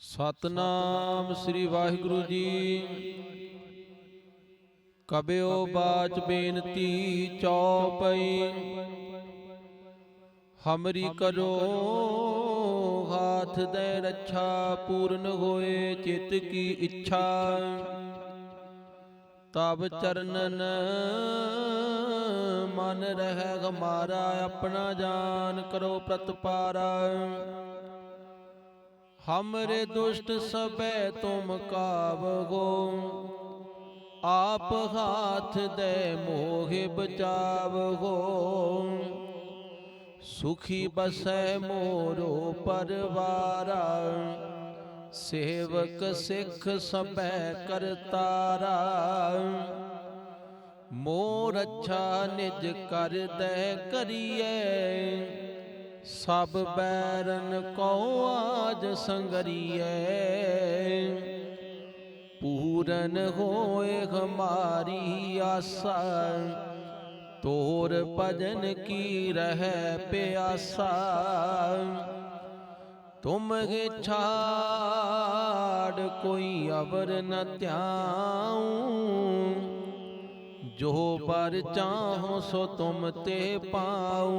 ਸਤਨਾਮ ਸ੍ਰੀ ਵਾਹਿਗੁਰੂ ਜੀ। ਕਬਿਓ ਬਾਚ ਬੇਨਤੀ ਚੌਪਈ। ਹਮਰੀ ਕਰੋ ਹਾਥ ਦੇ ਰੱਛਾ ਪੂਰਨ ਹੋਏ ਚਿਤ ਕੀ ਇੱਛਾ। ਤਬ ਚਰਨਨ ਮਨ ਰਹਿ ਹਮਾਰਾ ਆਪਣਾ ਜਾਨ ਕਰੋ ਪ੍ਰਤਪਾਰਾ। हमरे दुष्ट सबे तुम कावगो आप हाथ दे मोहि बचावगो सुखी बसै मोरो परवारा सेवक सिख सबे करतारा मोर अच्छा निज कर दे करिए ਸਭ ਬੈਰਨ ਕੋ ਆਜ ਸੰਗਰੀਏ ਪੂਰਨ ਹੋਏ ਹਮਾਰੀ ਆਸਾ, ਤੋਰ ਭਜਨ ਕੀ ਰਹਿ ਪਿਆਸਾ। ਤੁਮ ਹੀ ਛਾੜ ਕੋਈ ਅਵਰ ਨ ਧਿਆਉ। ਜੋ ਪਰ ਚਾਹੋ ਸੋ ਤੁਮ ਤੇ ਪਾਉ।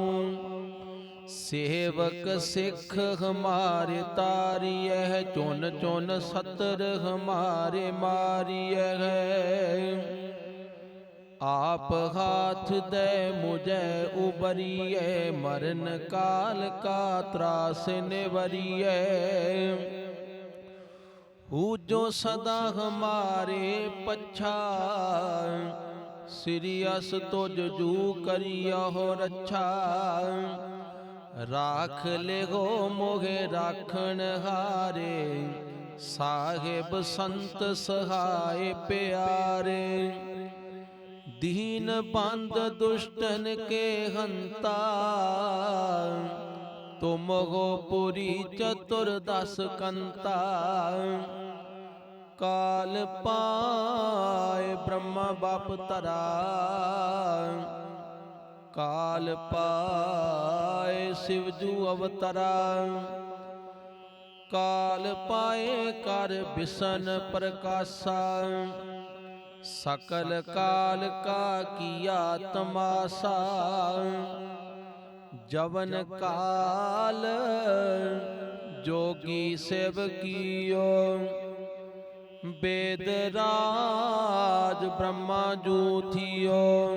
ਸੇਵਕ ਸਿੱਖ ਹਮਾਰੇ ਤਾਰੀਐ ਚੁਨ ਚੁਨ ਸਤਰ ਹਮਾਰੇ ਮਾਰੀਐ। ਆਪ ਹਾਥ ਦੇ ਮੁਝੈ ਉਬਰੀਐ, ਮਰਨ ਕਾਲ ਕਾ ਤਰਾਸ ਨਿਵਰੀਐ। ਹੂ ਜੋ ਸਦਾ ਹਮਾਰੇ ਪਛਾ, ਸ੍ਰੀ ਅਸ ਤੁਜ ਜੂ ਕਰਿਆ ਹੋ ਰੱਛਾ। ਰਾਖ ਲਿਓ ਮੋਗੇ ਰਾਖਣ ਹਾਰੇ। ਸਾਹਿਬ ਸੰਤ ਸਹਾਏ ਪਿਆਰੇ। ਦੀਨ ਬੰਦ ਦੁਸ਼ਟਨ ਕੇ ਹੰਤਾ ਤੁਮ ਹੋ ਪੁਰੀ ਚਤੁਰ ਦਸ ਕੰਤਾ ਕਾਲ ਪਾਏ ਬ੍ਰਹਮ ਬਾਪ ਤਰਾ ਕਾਲ ਪਾਏ ਸਿਵ ਜੂ ਅਵਤਰਾ। ਕਾਲ ਪਾਏ ਕਰ ਬਿਸਨ ਪ੍ਰਕਾਸ਼ਾ। ਸਕਲ ਕਾਲ ਕਾ ਕੀਆ ਤਮਾਸਾ। ਜਵਨ ਕਾਲ ਜੋਗੀ ਸੇਵ ਕੀਓ। ਬੇਦ ਰਾਜ ਬ੍ਰਹਮਾ ਜੂ ਥਿਓ।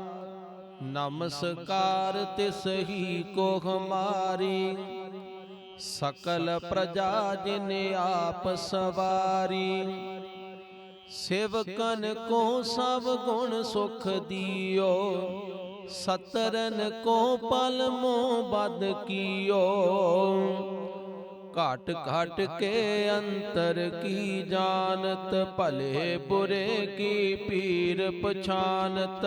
ਨਮਸਕਾਰ ਤਿਸ ਹੀ ਕੋ ਹਮਾਰੀ ਸਕਲ ਪ੍ਰਜਾ ਜਿਨ ਆਪ ਸਵਾਰੀ। ਸੇਵਕਨ ਕੋ ਸਭ ਗੁਣ ਸੁਖ ਦਿਓ। ਸਤਰਨ ਕੋ ਪਲ ਮੋ ਬਦ ਕੀਓ। ਘਟ ਘਟ ਕੇ ਅੰਤਰ ਕੀ ਜਾਣਤ, ਭਲੇ ਬੁਰੇ ਕੀ ਪੀਰ ਪਛਾਨਤ।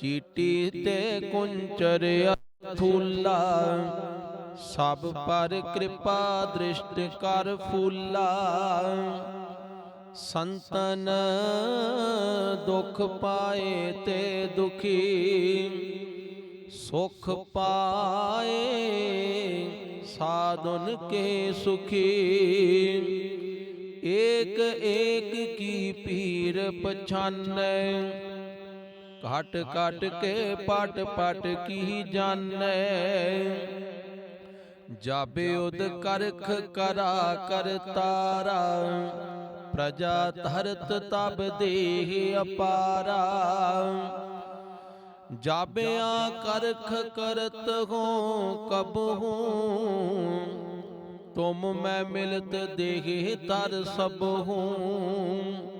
ਚੀਟੀ ਤੇ ਕੁੰਚਰ ਫੂਲਾ ਸਭ ਪਰ ਕਿਰਪਾ ਦ੍ਰਿਸ਼ਟ ਕਰ ਫੂਲਾ। ਸੰਤਨ ਦੁਖ ਪਾਏ ਤੇ ਦੁਖੀ, ਸੁਖ ਪਾਏ ਸਾਧਨ ਕੇ ਸੁਖੀ। ਏਕ ਏਕ ਕੀ ਪੀਰ ਪਛਾਨੈ ਘਟ ਘਟ ਕੇ ਪਟ ਪਟ ਕੀ ਜਾਣੈ ਜਾਬੇ ਉਦ ਕਰਖ ਕਰਾ ਕਰ ਤਾਰਾ ਪ੍ਰਜਾ ਧਰਤ ਤਬ ਦੇਹ ਅਪਾਰਾ ਜਾਬਿਆ ਕਰਖ ਕਰਤ ਹੋ ਕਬ ਹੂੰ ਤੁਮ ਮੈਂ ਮਿਲਤ ਦੇਹ ਤਰ ਸਭ ਹੂੰ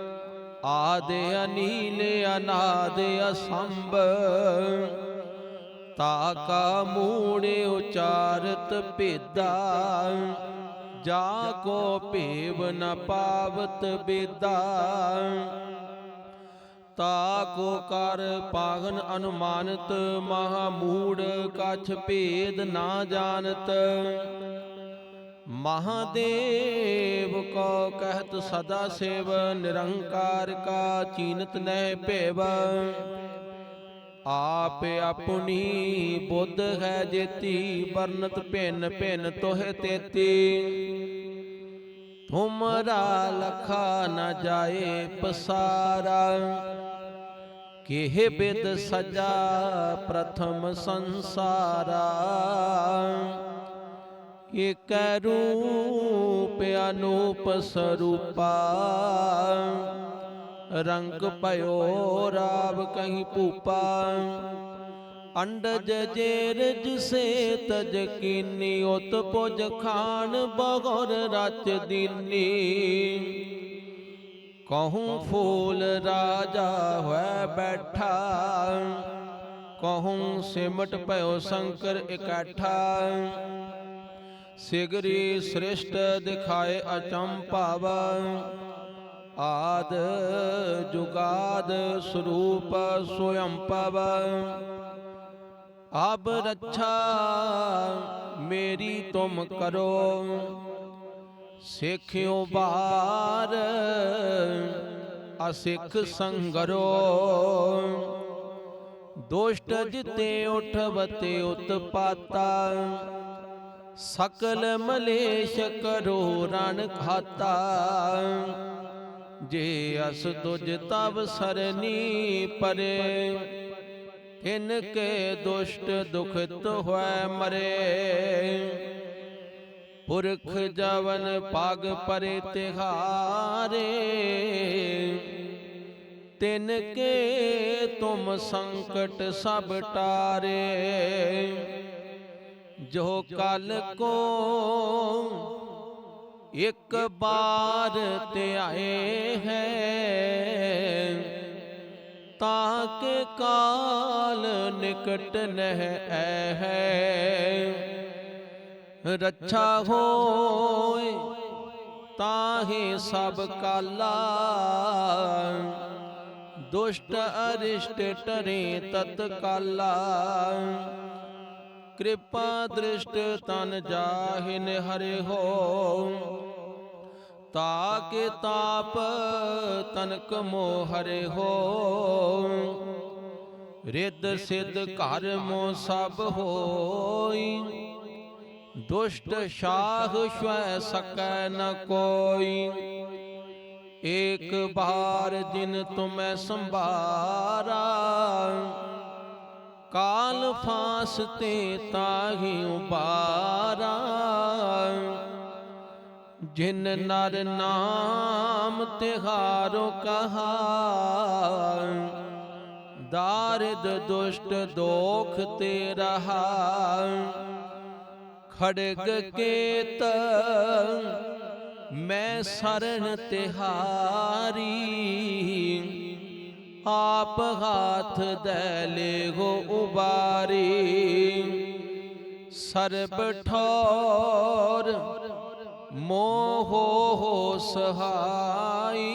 ਆਦਿ ਅਨੀਲ ਅਨਾਦ ਅਸੰਭ ਤਾ ਕਾ ਮੂੜ ਉਚਾਰਤ ਭੇਦਾ, ਜਾ ਕੋ ਭੇਵ ਨ ਪਾਵਤ ਬੇਦਾ। ਤਾ ਕੋ ਕਰ ਪਾਗਨ ਅਨੁਮਾਨਤ, ਮਹਾ ਮੂੜ ਕਛ ਭੇਦ ਨਾ ਜਾਣਤ। ਮਹਾਦੇਵ ਕੋ ਕਹਿਤ ਸਦਾ ਸੇਵ, ਨਿਰੰਕਾਰ ਕਾ ਚੀਨਤ ਨਹਿ ਭੇਵ। ਆਪ ਆਪਣੀ ਬੁੱਧ ਹੈ ਜੇਤੀ, ਵਰਨਤ ਭਿੰਨ ਭਿੰਨ ਤੋਹਿ ਤੇਤੀ। ਤੁਮਰਾ ਲਖਾ ਨ ਜਾਏ ਪਸਾਰਾ। ਕਿਹ ਬਿਦ ਸਜਾ ਪ੍ਰਥਮ ਸੰਸਾਰਾ। ਇਕ ਰੂਪ ਅਨੂਪ ਸਰੂਪਾ। ਰੰਗ ਭਇਓ ਰਾਵ ਕਹੀਂ ਭੂਪਾ। ਅੰਡਜ ਜੇਰਜ ਸੇ ਤਜ ਕੀਨੀ, ਉਤ ਪੁਜ ਖਾਨ ਬਗੁਰ ਰਚ ਦੀਨੀ। ਕਹੂੰ ਫੂਲ ਰਾਜਾ ਹੋਇ ਬੈਠਾ। ਕਹੂੰ ਸਿਮਟ ਭਇਓ ਸ਼ੰਕਰ ਇਕੱਠਾ। ਸਿਗਰੀ ਸ੍ਰਿਸ਼ਟ ਦਿਖਾਏ ਅਚੰਭਵ ਆਦ ਜੁਗਾਦ ਸਰੂਪ ਸੋਯੰਪਵ ਆਬ ਰੱਛਾ ਮੇਰੀ ਤੁਮ ਕਰੋ, ਸਿੱਖਿਓ ਬਾਰ ਅਸਿੱਖ ਸੰਗਰੋ। ਦੁਸ਼ਟ ਜਿਤੇ ਉਠਵਤੇ ਉਤਪਾਤਾ ਸਕਲ ਮਲੇਸ਼ ਕਰੋ ਰਣ ਖਾਤਾ। ਜੇ ਅਸ ਤੁਜ ਤਬ ਸਰਨੀ ਪਰੇ, ਤਿਨ ਕੇ ਦੁਸ਼ਟ ਦੁਖਿਤ ਹੋਇ ਮਰੇ। ਪੁਰਖ ਜਵਨ ਪਗ ਪਰੇ ਤਿਹਾਰੇ, ਤਿਨ ਕੇ ਤੁਮ ਸੰਕਟ ਸਭ ਟਾਰੇ। ਜੋ ਕਲ ਕੋ ਇੱਕ ਬਾਰ ਤੇ ਆਏ ਹੈ, ਤਾਂ ਕੇ ਕਾਲ ਨਿਕਟ ਨਹਿ ਐ। ਹੈ ਰੱਛਾ ਹੋਏ ਤਾਹੇ ਸਭ ਕਾਲਾ। ਦੁਸ਼ਟ ਅਰਿਸ਼ਟ ਟਰੇ ਤਤ ਕਿਰਪਾ ਦ੍ਰਿਸ਼ਟ ਤਨ ਜਾਹਿਨ ਹਰਿ ਹੋ ਤਾਕੇ ਤਾਪ ਤਨਕ ਮੋ ਹਰਿ ਹੋ ਰਿੱਧ ਸਿੱਧ ਘਰ ਮੋ ਸਭ ਹੋਈ, ਦੁਸ਼ਟ ਸ਼ਾਹ ਸ਼ਵੈ ਸਕੈ ਨ ਕੋਈ। ਏਕ ਬਾਰ ਜਿਨ ਤੁਮੈ ਸੰਭਾਰਾ ਕਾਲ ਫਾਸ ਤੇ ਤਾਹੀ ਉਬਾਰਾ। ਜਿਨ ਨਰ ਨਾਮ ਤਿਹਾਰੋ ਕਹਾ ਦਾਰਿਦ ਦੁਸ਼ਟ ਦੋਖ ਤੇ ਰਹਾ ਖੜਗ ਕੇਤ, ਮੈਂ ਸਰਣ ਤਿਹਾਰੀ ਆਪ ਹਾਥ ਦੇ ਲੇਗੋ ਉਬਾਰੀ। ਸਰਬ ਠੌਰ ਮੋਹ ਹੋ ਸਹਾਈ।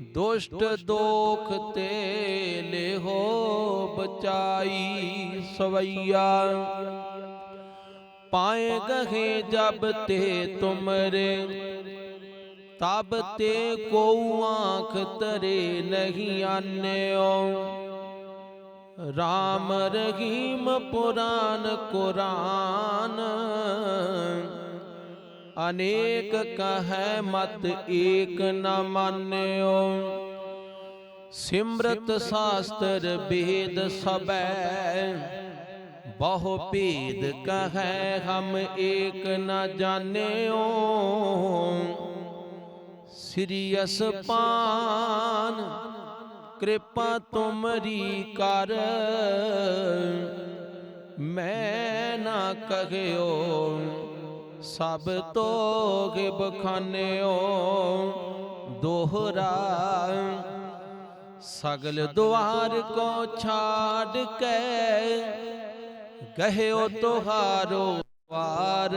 ਦੁਸ਼ਟ ਦੋਖ ਤੇ ਲੇਹੋ ਬਚਾਈ ਸਵਈਆ। ਪਾਏ ਗਹੇ ਜਬ ਤੇ ਤੁਮਰੇ ਤਬ ਤੇ ਕੋ ਆਂਖ ਤਰੇ ਨਹੀਂ ਆਨਿਓ। ਰਾਮ ਰਹੀਮ ਪੁਰਾਨ ਕੁਰਾਨ, ਅਨੇਕ ਕਹੈ ਮਤ ਏਕ ਨ ਮਾਨਿਓ। ਸਿਮਰਤ ਸਾਸਤਰ ਬੇਦ ਸਬੈ ਬਹੁ ਭੇਦ ਕਹੈ ਹਮ ਏਕ ਨ ਜਾਣਿਓ। ਸ੍ਰੀ ਅਸਪਾਨ ਕਿਰਪਾ ਤੁਮਰੀ ਕਰ। ਮੈਂ ਨਾ ਕਹਿਓ, ਸਭ ਤੋਗ ਬਖਾਨਿਓ ਦੋਹਰਾ। ਸਗਲ ਦੁਆਰ ਕੋ ਛਾੜ ਕੇ ਗਹਿਓ ਤੁਹਾਰੋ ਵਾਰ।